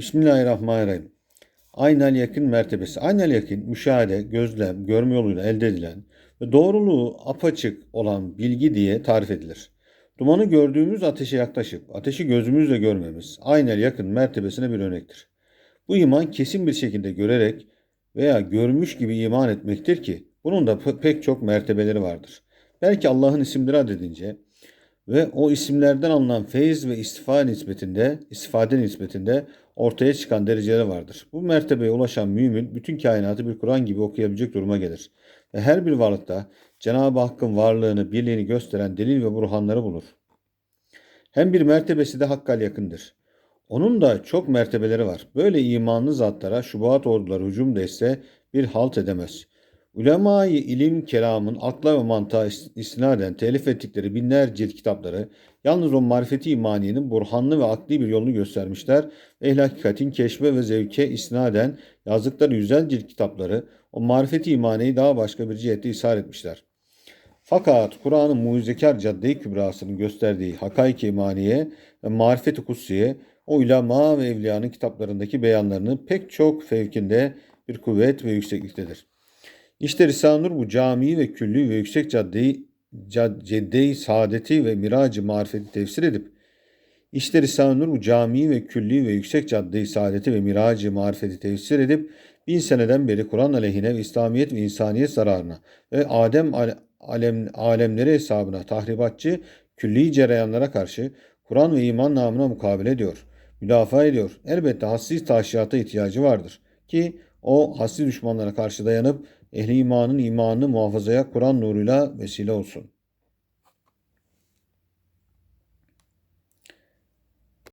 Bismillahirrahmanirrahim. Aynel yakın mertebesi. Aynel yakın müşahede, gözlem, görme yoluyla elde edilen ve doğruluğu apaçık olan bilgi diye tarif edilir. Dumanı gördüğümüz ateşe yaklaşıp ateşi gözümüzle görmemiz aynel yakın mertebesine bir örnektir. Bu iman kesin bir şekilde görerek veya görmüş gibi iman etmektir ki bunun da pe- pek çok mertebeleri vardır. Belki Allah'ın isimleri adedince ve o isimlerden alınan feyiz ve istifa nispetinde, istifade nispetinde ortaya çıkan dereceleri vardır. Bu mertebeye ulaşan mümin bütün kainatı bir Kur'an gibi okuyabilecek duruma gelir. Ve her bir varlıkta Cenab-ı Hakk'ın varlığını, birliğini gösteren delil ve burhanları bulur. Hem bir mertebesi de Hakk'a yakındır. Onun da çok mertebeleri var. Böyle imanlı zatlara şubuhat orduları hücum dese bir halt edemez. Ulemayı ilim kelamın akla ve mantığa is- istinaden telif ettikleri binler cilt kitapları yalnız o marifeti imaniyenin burhanlı ve akli bir yolunu göstermişler ve ehl hakikatin keşfe ve zevke istinaden yazdıkları yüzel cilt kitapları o marifeti imaniyeyi daha başka bir cihette ishar etmişler. Fakat Kur'an'ın mucizekar cadde-i kübrasının gösterdiği hakaik-i imaniye ve marifet-i kutsiye o ulema ve evliyanın kitaplarındaki beyanlarını pek çok fevkinde bir kuvvet ve yüksekliktedir. İşte Risale-i Nur bu cami ve külli ve yüksek caddeyi cad- cedde-i saadeti ve miracı marifeti tefsir edip işte Risale-i Nur bu cami ve külli ve yüksek cadde-i saadeti ve miracı marifeti tefsir edip bin seneden beri Kur'an aleyhine ve İslamiyet ve insaniyet zararına ve Adem ale- alem, alemleri hesabına tahribatçı külli cereyanlara karşı Kur'an ve iman namına mukabele ediyor, müdafaa ediyor. Elbette hassiz taşiyata ihtiyacı vardır ki o hassiz düşmanlara karşı dayanıp ehli imanın imanını muhafazaya Kur'an nuruyla vesile olsun.